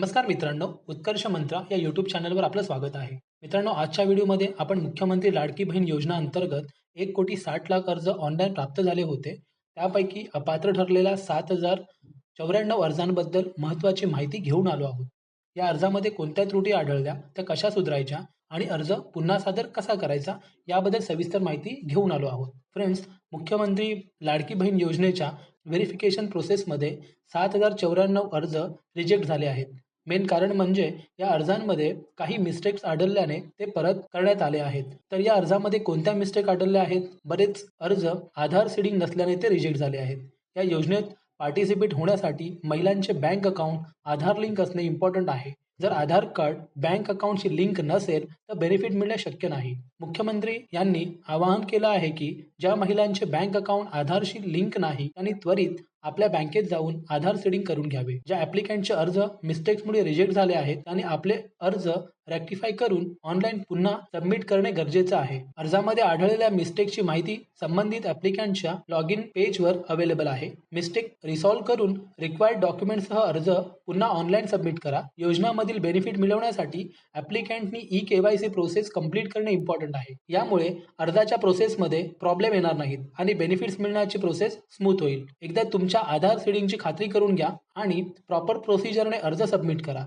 नमस्कार मित्रांनो उत्कर्ष मंत्र या यूट्यूब चॅनलवर आपलं स्वागत आहे. मित्रांनो आजच्या व्हिडिओमध्ये आपण मुख्यमंत्री लाडकी बहीण योजना अंतर्गत एक कोटी साठ लाख अर्ज ऑनलाईन प्राप्त झाले होते. त्यापैकी अपात्र ठरलेल्या सात हजार चौऱ्याण्णव अर्जांबद्दल महत्त्वाची माहिती घेऊन आलो आहोत. या अर्जामध्ये कोणत्या त्रुटी आढळल्या त्या कशा सुधारायच्या आणि अर्ज पुन्हा सादर कसा करायचा याबद्दल सविस्तर माहिती घेऊन आलो आहोत. फ्रेंड्स मुख्यमंत्री लाडकी बहीण योजनेच्या व्हेरिफिकेशन प्रोसेसमध्ये सात हजार चौऱ्याण्णव अर्ज रिजेक्ट झाले आहेत. मेन कारण म्हणजे या अर्जांमध्ये काही मिस्टेक्स आढळल्याने ते परत करण्यात आले आहेत. तर या अर्जामध्ये कोणत्या मिस्टेक आढळल्या आहेत? बरेच अर्ज आधार सीडिंग नसल्याने ते रिजेक्ट झाले आहेत. या योजनेत पार्टिसिपेट होण्यासाठी महिलांचे बँक अकाउंट आधार लिंक असणे इम्पॉर्टंट आहे. जर आधार कार्ड बँक अकाउंटशी लिंक नसेल तर बेनिफिट मिळणे शक्य नाही. मुख्यमंत्री यांनी आवाहन केलं आहे की ज्या महिलांचे बँक अकाउंट आधारशी लिंक नाही त्यांनी त्वरित आपल्या बँकेत जाऊन आधार सीडिंग करून घ्यावे. ज्या ऍप्लिकंटचे अर्ज मिस्टेक्समुळे रिजेक्ट झाले आहेत आणि आपले अर्ज रेक्टिफाय करून ऑनलाईन पुन्हा सबमिट करणे गरजेचं आहे. अर्जामध्ये आढळलेल्या मिस्टेकची माहिती संबंधित ॲप्लिकंटच्या लॉग इन पेजवर अवेलेबल आहे. मिस्टेक रिसॉल्व्ह करून रिक्वायर्ड डॉक्युमेंटसह अर्ज पुन्हा ऑनलाईन सबमिट करा. योजनामधील बेनिफिट मिळवण्यासाठी ॲप्लिकंटनी E K Y C process complete करणे इम्पॉर्टंट आहे. यामुळे अर्जाच्या प्रोसेसमध्ये प्रॉब्लेम येणार नाहीत आणि बेनिफिट्स मिळण्याची प्रोसेस स्मूथ होईल. एकदा तुमच्या आधार सीडिंगची खात्री करून घ्या आणि प्रॉपर प्रोसिजरने अर्ज सबमिट करा.